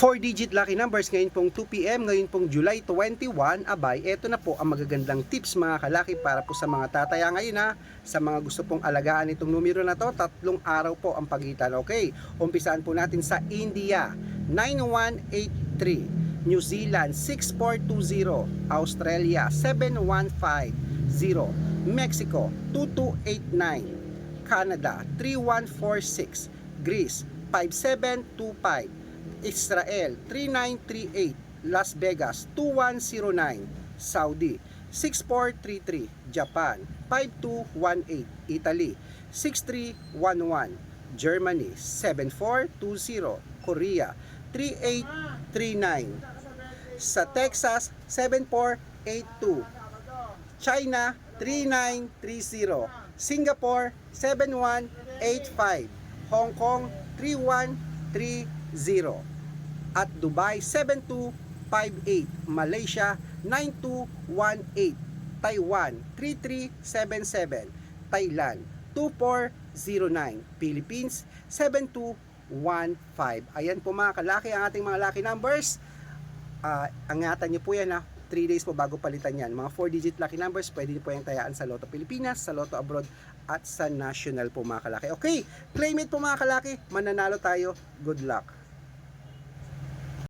4-digit lucky numbers ngayon pong 2pm, ngayon pong July 21, abay, eto na po ang magagandang tips mga kalaki para po sa mga tataya ngayon ha, sa mga gusto pong alagaan itong numero na to, tatlong araw po ang pagitan, okay? Umpisaan po natin sa India, 9183, New Zealand, 6420, Australia, 7150, Mexico, 2289, Canada 3146, Greece 5725, Israel 3938, Las Vegas 2109, Saudi 6433, Japan 5218, Italy 6311, Germany 7420, Korea 3839, sa Texas 7482, China 3930, Singapore 7185, Hong Kong 3130 at Dubai 7258, Malaysia 9218, Taiwan 3377, Thailand 2409, Philippines 7215. Ayan po mga kalaki ang ating mga lucky numbers. Ah, angatan niyo po yan ha. 3 days po bago palitan yan. Mga 4 digit lucky numbers, pwede po yung tayaan sa Lotto Pilipinas, sa Lotto Abroad, at sa National po mga kalaki. Okay, claim it po mga kalaki, mananalo tayo. Good luck.